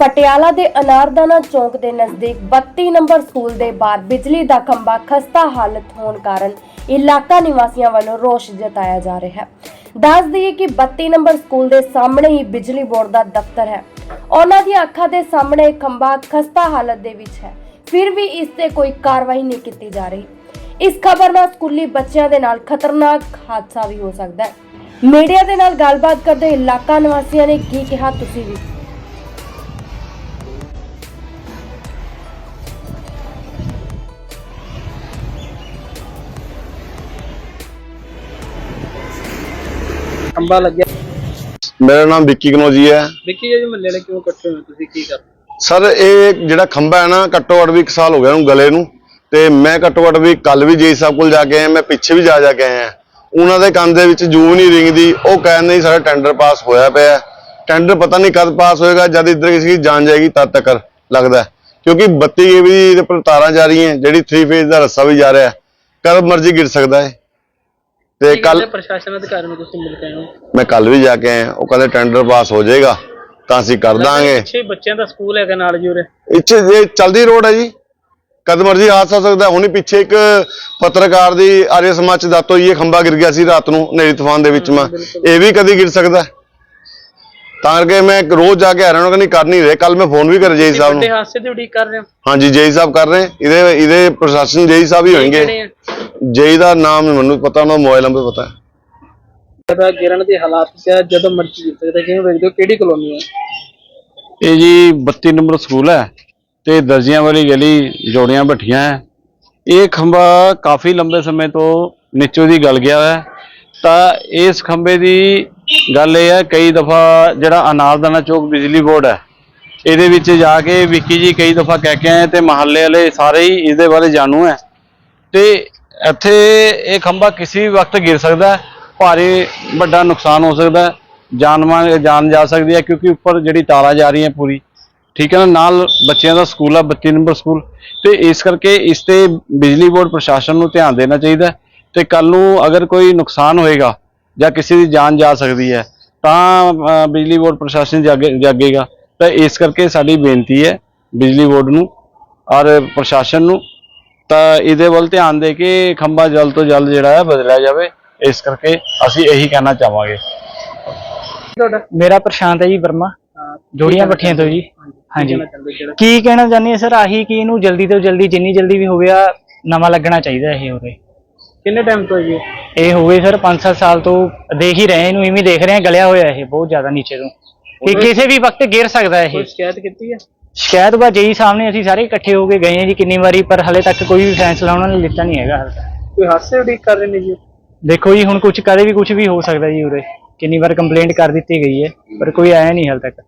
ਪਟਿਆਲਾ ਦੇ ਅਨਾਰਦਾਨਾ ਚੌਂਕ ਦੇ ਨਜ਼ਦੀਕ 32 ਨੰਬਰ ਸਕੂਲ ਦੇ ਬਾਹਰ ਬਿਜਲੀ ਦਾ ਖੰਭਾ ਖਸਤਾ ਹਾਲਤ ਹੋਣ ਕਾਰਨ ਇਲਾਕਾ ਨਿਵਾਸੀਆਂ ਵੱਲੋਂ ਰੋਸ਼ ਜਤਾਇਆ ਜਾ ਰਿਹਾ ਹੈ। ਦੱਸ ਦਈਏ ਕਿ 32 ਨੰਬਰ ਸਕੂਲ ਦੇ ਸਾਹਮਣੇ ਹੀ ਬਿਜਲੀ ਬੋਰਡ ਦਾ ਦਫ਼ਤਰ ਹੈ। ਉਹਨਾਂ ਦੀਆਂ ਅੱਖਾਂ ਦੇ ਸਾਹਮਣੇ ਇਹ ਖੰਭਾ ਖਸਤਾ ਹਾਲਤ ਦੇ ਵਿੱਚ ਹੈ। ਫਿਰ ਵੀ ਇਸ ਤੇ ਕੋਈ ਕਾਰਵਾਈ ਨਹੀਂ ਕੀਤੀ ਜਾ ਰਹੀ। ਇਸ ਖਬਰ ਨਾਲ ਸਕੂਲੀ ਬੱਚਿਆਂ ਦੇ ਨਾਲ ਖਤਰਨਾਕ ਹਾਦਸਾ ਵੀ ਹੋ ਸਕਦਾ ਹੈ। ਮੀਡੀਆ ਦੇ ਨਾਲ ਗੱਲਬਾਤ ਕਰਦੇ ਇਲਾਕਾ ਨਿਵਾਸੀਆਂ ਨੇ ਕੀ ਕਿਹਾ, ਤੁਸੀਂ ਵੀ ਖੰਭਾ ਲੱਗਿਆ। ਮੇਰਾ ਨਾਮ ਵਿੱਕੀ ਕਨੋਜੀ ਹੈ। ਦੇਖੀ ਜੀ ਮਹੱਲੇ ਵਾਲੇ ਕਿਉਂ ਇਕੱਠੇ ਹੋਏ ਤੁਸੀਂ ਕੀ ਕਰ ਸਰ ਇਹ ਜਿਹੜਾ ਖੰਭਾ ਹੈ ਨਾ ਘੱਟੋ ਘੱਟ ਵੀ 1 ਸਾਲ ਹੋ ਗਿਆ ਉਹਨੂੰ ਗਲੇ ਨੂੰ। ਤੇ ਮੈਂ ਘੱਟੋ ਘੱਟ ਵੀ ਕੱਲ ਵੀ ਜੀ ਸਾਹਿਬ ਕੋਲ ਜਾ ਕੇ ਆਇਆ ਮੈਂ ਪਿੱਛੇ ਵੀ ਜਾ ਜਾ ਕੇ ਆਇਆ। ਉਹਨਾਂ ਦੇ ਕੰਨ ਦੇ ਵਿੱਚ ਜੂ ਨਹੀਂ ਰਿੰਗਦੀ। ਉਹ ਕਹਿੰਦੇ ਨਹੀਂ ਸਾਡਾ ਟੈਂਡਰ ਪਾਸ ਹੋਇਆ ਪਿਆ ਹੈ। ਟੈਂਡਰ ਪਤਾ ਨਹੀਂ ਕਦ ਪਾਸ ਹੋਏਗਾ ਜਦ ਇੱਧਰ ਕਿਸੇ ਦੀ ਜਾਨ ਜਾਏਗੀ ਤਦ ਤੱਕ ਲੱਗਦਾ ਹੈ। ਕਿਉਂਕਿ 32 ਕੇਵੀ ਦੇ ਪਰ ਤਾਰਾਂ ਜਾ ਰਹੀਆਂ ਜਿਹੜੀ 3 ਫੇਜ਼ ਦਾ ਰੱਸਾ ਵੀ ਜਾ ਰਿਹਾ ਹੈ। ਕਦ ਮਰਜ਼ੀ ਗਿਰ ਸਕਦਾ ਹੈ। ਤੇ ਕੱਲ ਪ੍ਰਸ਼ਾਸਨ ਅਧਿਕਾਰੀ ਨੂੰ ਤੁਸੀਂ ਮਿਲ ਕੇ ਆਏ ਹੋ? ਮੈਂ ਕੱਲ ਵੀ ਜਾ ਕੇ ਆਇਆ। ਉਹ ਕਹਿੰਦੇ ਟੈਂਡਰ ਪਾਸ ਹੋ ਜਾਏਗਾ ਤਾਂ ਅਸੀਂ ਕਰ ਦਾਂਗੇ। ਪਿੱਛੇ ਬੱਚਿਆਂ ਦਾ ਸਕੂਲ ਹੈਗਾ ਨਾਲ ਜੀ ਉਰੇ। ਇੱਥੇ ਇਹ ਚਲਦੀ ਰੋਡ ਹੈ ਜੀ। ਕਦ ਮਰਜ਼ੀ ਹਾਦਸਾ ਹੋ ਸਕਦਾ। ਹੁਣੀ ਪਿੱਛੇ ਇੱਕ ਪੱਤਰਕਾਰ ਦੀ ਆਰੀਆ ਸਮਾਜ ਚ ਦਾਤੋ ਇਹ ਖੰਭਾ ਗਿਰ ਗਿਆ ਸੀ ਰਾਤ ਨੂੰ ਹਨੇਰੀ ਤੂਫਾਨ ਦੇ ਵਿੱਚ ਮੈਂ। ਇਹ ਵੀ ਕਦੀ ਗਿਰ ਸਕਦਾ। ਹੈ। ਤਾਂ ਕਰਕੇ ਮੈਂ ਰੋਜ਼ ਜਾ ਕੇ ਹੈਰਾਨ ਹੋ ਨਹੀਂ ਕਰ ਨਹੀਂ ਰਹੇ। ਕੱਲ ਮੈਂ ਫੋਨ ਵੀ ਕਰ ਜੇਈ ਸਾਹਿਬ ਵੱਡੇ ਨੂੰ ਹਾਦਸੇ ਦੀ ਉਡੀਕ ਕਰ ਰਹੇ ਹੋ? ਹਾਂਜੀ ਜੇਈ ਸਾਹਿਬ ਕਰ ਰਹੇ। ਇਹਦੇ ਇਹਦੇ ਪ੍ਰਸ਼ਾਸਨ ਜੇਈ ਸਾਹਿਬ ਹੀ ਕਿਹੜੇ ਹੋਣਗੇ। ਆ? ਜੇਈ ਦਾ ਨਾਮ ਮੈਨੂੰ ਪਤਾ ਉਹਨਾਂ ਦਾ ਮੋਬਾਈਲ ਨੰਬਰ ਪਤਾ। ਹੈ ਜਦੋਂ ਗਿਰਨ ਦੇ ਹਾਲਾਤ ਕਿਆ ਜਦੋਂ ਮਰਜ਼ੀ ਜਿੱਤ ਸਕਦੇ ਕਿਵੇਂ ਵੇਖਦੇ ਹੋ ਕਿਹੜੀ ਕਲੋਨੀ ਹੈ? ਇਹ ਜੀ 32 ਨੰਬਰ ਸਕੂਲ ਹੈ ਤੇ ਦਰਜੀਆਂ ਵਾਲੀ ਗਲੀ ਜੋੜੀਆਂ ਭੱਠੀਆਂ ਹੈ। ਇਹ ਖੰਭਾ ਕਾਫੀ ਲੰਬੇ ਸਮੇਂ ਤੋਂ ਨੀਚੋਂ ਦੀ ਗਲ ਗਿਆ ਹੈ। ਤਾਂ ਇਸ ਖੰਭੇ ਦੀ ਗੱਲ ਇਹ ਹੈ ਕਈ ਦਫਾ ਜਿਹੜਾ ਅਨਾਰਦਾਨਾ ਚੌਕ ਬਿਜਲੀ ਬੋਰਡ ਹੈ ਇਹਦੇ ਵਿੱਚ ਜਾ ਕੇ ਵਿੱਕੀ ਜੀ ਕਈ ਦਫਾ ਕਹਿ ਕੇ ਆਏ ਤੇ ਮਹੱਲੇ ਵਾਲੇ ਸਾਰੇ ਹੀ ਇਹਦੇ ਬਾਰੇ ਜਾਣੂ ਹੈ। ਤੇ ਇੱਥੇ ਇਹ ਖੰਭਾ ਕਿਸੇ ਵੀ ਵਕਤ ਗਿਰ ਸਕਦਾ ਹੈ, ਭਾਰੀ ਵੱਡਾ ਨੁਕਸਾਨ ਹੋ ਸਕਦਾ ਹੈ, ਜਾਨ ਮਾਨ ਜਾਨ ਜਾ ਸਕਦੀ ਹੈ, ਕਿਉਂਕਿ ਉੱਪਰ ਜਿਹੜੀ ਤਾਰਾਂ ਜਾ ਰਹੀਆਂ ਪੂਰੀ। ਠੀਕ ਹੈ ਨਾ? ਨਾਲ ਬੱਚਿਆਂ ਦਾ ਸਕੂਲ ਆ 32 ਨੰਬਰ ਸਕੂਲ। ਤੇ ਇਸ ਕਰਕੇ ਇਸ ਤੇ ਬਿਜਲੀ ਬੋਰਡ ਪ੍ਰਸ਼ਾਸਨ ਨੂੰ ਧਿਆਨ ਦੇਣਾ ਚਾਹੀਦਾ ਹੈ। ਤੇ ਕੱਲ ਨੂੰ ਅਗਰ ਕੋਈ ਨੁਕਸਾਨ ਹੋਏਗਾ ਜਾਂ ਕਿਸੇ ਦੀ ਜਾਨ ਜਾ ਸਕਦੀ ਹੈ, ਤਾਂ ਬਿਜਲੀ ਬੋਰਡ ਪ੍ਰਸ਼ਾਸਨ ਜਾਗੇ- ਜਾਗੇਗਾ। ਤਾਂ ਇਸ ਕਰਕੇ ਸਾਡੀ ਬੇਨਤੀ ਹੈ ਬਿਜਲੀ ਬੋਰਡ ਨੂੰ ਔਰ ਪ੍ਰਸ਼ਾਸਨ ਨੂੰ ਤਾਂ ਇਹਦੇ ਵੱਲ ਧਿਆਨ ਦੇ ਕੇ ਖੰਭਾ ਜਲਦ ਤੋਂ ਜਲਦ ਜਿਹੜਾ ਹੈ ਬਦਲਿਆ ਜਾਵੇ ਇਸ ਕਰਕੇ ਅਸੀਂ ਇਹੀ ਕਹਿਣਾ ਚਾਹਾਂਗੇ। ਤੁਹਾਡਾ? ਮੇਰਾ ਪ੍ਰਸ਼ਾਂਤ ਹੈ ਜੀ ਵਰਮਾ। ਜੋੜੀਆਂ ਭੱਠੀਆਂ ਤੋਂ ਜੀ। ਹਾਂਜੀ ਕੀ ਕਹਿਣਾ ਚਾਹੁੰਦੇ ਆ ਸਰ? ਆਹੀ ਕਿ ਇਹਨੂੰ ਜਲਦੀ ਤੋਂ ਜਲਦੀ ਜਿੰਨੀ ਜਲਦੀ ਵੀ ਹੋਵੇ ਆ ਨਵਾਂ ਲੱਗਣਾ ਚਾਹੀਦਾ ਇਹ ਉਰੇ। ਕਿੰਨੇ ਟਾਈਮ ਤੋਂ ਜੀ ਇਹ? ਹੋ ਗਏ ਸਰ 5-7 ਸਾਲ ਤੋਂ ਦੇਖ ਹੀ ਰਹੇ ਇਹਨੂੰ ਇਵੇਂ ਦੇਖ ਰਹੇ ਆ ਗਲਿਆ ਹੋਇਆ ਇਹ ਬਹੁਤ ਜ਼ਿਆਦਾ ਨੀਚੇ ਤੋਂ। ਕਿ ਕਿਸੇ ਵੀ ਵਕਤ ਗਿਰ ਸਕਦਾ ਕੋਈ ਇਹ ਸ਼ਿਕਾਇਤ ਕੀਤੀ ਹੈ ਸ਼ਿਕਾਇਤ ਬਾ ਜਈ ਸਾਹਮਣੇ ਅਸੀਂ ਸਾਰੇ ਇਕੱਠੇ ਹੋ ਕੇ ਗਏ ਆ ਜੀ ਕਿੰਨੀ ਵਾਰੀ ਪਰ ਹਲੇ ਤੱਕ ਕੋਈ ਵੀ ਫੈਸਲਾ ਉਹਨਾਂ ਨੇ ਲਿੱਤਾ ਨਹੀਂ ਹੈਗਾ ਹਾਲੇ ਤੱਕ। ਕੋਈ ਹਾਦਸੇ ਦੀ ਉਡੀਕ ਕਰ ਰਹੇ ਨੇ ਜੀ? ਦੇਖੋ ਜੀ ਹੁਣ ਕੁਝ ਕਦੇ ਵੀ ਕੁਝ ਵੀ ਹੋ ਸਕਦਾ ਜੀ ਉਰੇ। ਕਿੰਨੀ ਵਾਰ ਕੰਪਲੇਂਟ ਕਰ ਦਿੱਤੀ ਗਈ ਹੈ ਪਰ ਕੋਈ ਆਇਆ ਨਹੀਂ ਹਾਲੇ ਤੱਕ।